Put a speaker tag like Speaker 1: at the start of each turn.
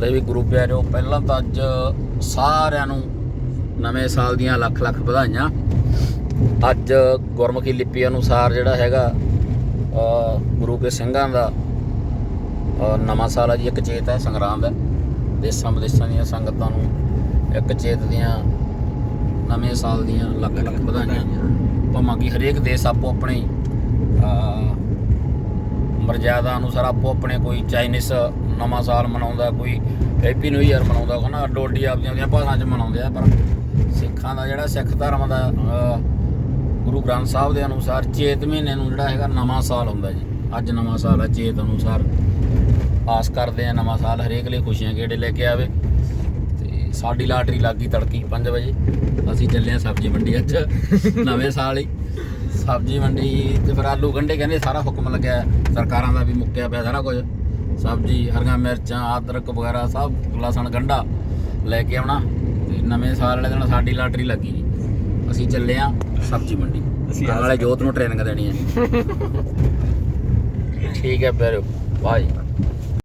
Speaker 1: ਲੈ ਵੀ ਗੁਰੂ ਪਿਆਰਿਓ, ਪਹਿਲਾਂ ਤਾਂ ਅੱਜ ਸਾਰਿਆਂ ਨੂੰ ਨਵੇਂ ਸਾਲ ਦੀਆਂ ਲੱਖ ਲੱਖ ਵਧਾਈਆਂ। ਅੱਜ ਗੁਰਮੁਖੀ ਲਿਪੀ ਅਨੁਸਾਰ ਜਿਹੜਾ ਹੈਗਾ ਗੁਰੂ ਕੇ ਸਿੰਘਾਂ ਦਾ ਨਵਾਂ ਸਾਲ ਹੈ ਜੀ, ਇੱਕ ਚੇਤ ਹੈ ਸੰਗਰਾਮ ਹੈ। ਦੇਸਾਂ ਵਿਦੇਸਾਂ ਦੀਆਂ ਸੰਗਤਾਂ ਨੂੰ ਇੱਕ ਚੇਤ ਦੀਆਂ ਨਵੇਂ ਸਾਲ ਦੀਆਂ ਲੱਖ ਲੱਖ ਵਧਾਈਆਂ। ਭਾਵੇਂ ਕਿ ਹਰੇਕ ਦੇਸ਼ ਆਪੋ ਆਪਣੇ ਪਰ ਜ਼ਿਆਦਾ ਅਨੁਸਾਰ ਆਪੋ ਆਪਣੇ ਕੋਈ ਚਾਈਨੀਸ ਨਵਾਂ ਸਾਲ ਮਨਾਉਂਦਾ, ਕੋਈ ਹੈਪੀ ਨਿਊ ਇਅਰ ਮਨਾਉਂਦਾ ਹਨਾ ਅੱਡੋ ਅੱਡੀ ਆਪਦੀਆਂ ਦੀਆਂ ਭਾਸ਼ਾਵਾਂ 'ਚ ਮਨਾਉਂਦੇ ਆ, ਪਰ ਸਿੱਖਾਂ ਦਾ ਜਿਹੜਾ ਸਿੱਖ ਧਰਮ ਦਾ ਗੁਰੂ ਗ੍ਰੰਥ ਸਾਹਿਬ ਦੇ ਅਨੁਸਾਰ ਚੇਤ ਮਹੀਨੇ ਨੂੰ ਜਿਹੜਾ ਹੈਗਾ ਨਵਾਂ ਸਾਲ ਹੁੰਦਾ ਜੀ। ਅੱਜ ਨਵਾਂ ਸਾਲ ਹੈ ਚੇਤ ਅਨੁਸਾਰ ਆਸ ਕਰਦੇ ਆ ਨਵਾਂ ਸਾਲ, ਹਰੇਕ ਲਈ ਖੁਸ਼ੀਆਂ ਗੇੜੇ ਲੈ ਕੇ ਆਵੇ। ਤੇ ਸਾਡੀ ਲਾਟਰੀ ਲੱਗ ਗਈ ਤੜਕੀ 5 ਵਜੇ। ਅਸੀਂ ਚੱਲੇ ਆ ਸਬਜ਼ੀ ਮੰਡੀ ਅੱਜ, ਨਵੇਂ ਸਾਲ ਹੀ। ਸਬਜ਼ੀ ਮੰਡੀ ਤੇ ਫਿਰ ਆਲੂ ਗੰਢੇ ਕਹਿੰਦੇ ਸਾਰਾ ਹੁਕਮ ਲੱਗਿਆ। ਸਰਕਾਰਾਂ ਦਾ ਵੀ ਮੁੱਕਿਆ ਪਿਆ ਸਾਰਾ ਕੁਝ। ਸਬਜ਼ੀ ਹਰੀਆਂ ਮਿਰਚਾਂ ਅਦਰਕ ਵਗੈਰਾ ਸਭ ਲਸਣ ਗੰਢਾ ਲੈ ਕੇ ਆਉਣਾ। ਤੇ ਨਵੇਂ ਸਾਲ ਵਾਲੇ ਦਿਨ ਸਾਡੀ ਲਾਟਰੀ ਲੱਗੀ ਜੀ। ਅਸੀਂ ਚੱਲੇ ਆ ਸਬਜ਼ੀ ਮੰਡੀ।
Speaker 2: ਅਸੀਂ
Speaker 1: ਵਾਲੇ ਜੋਤ ਨੂੰ ਟ੍ਰੇਨਿੰਗ ਦੇਣੀ ਹੈ। ਠੀਕ ਹੈ ਪਿਆਰਿਓ। ਬਾਏ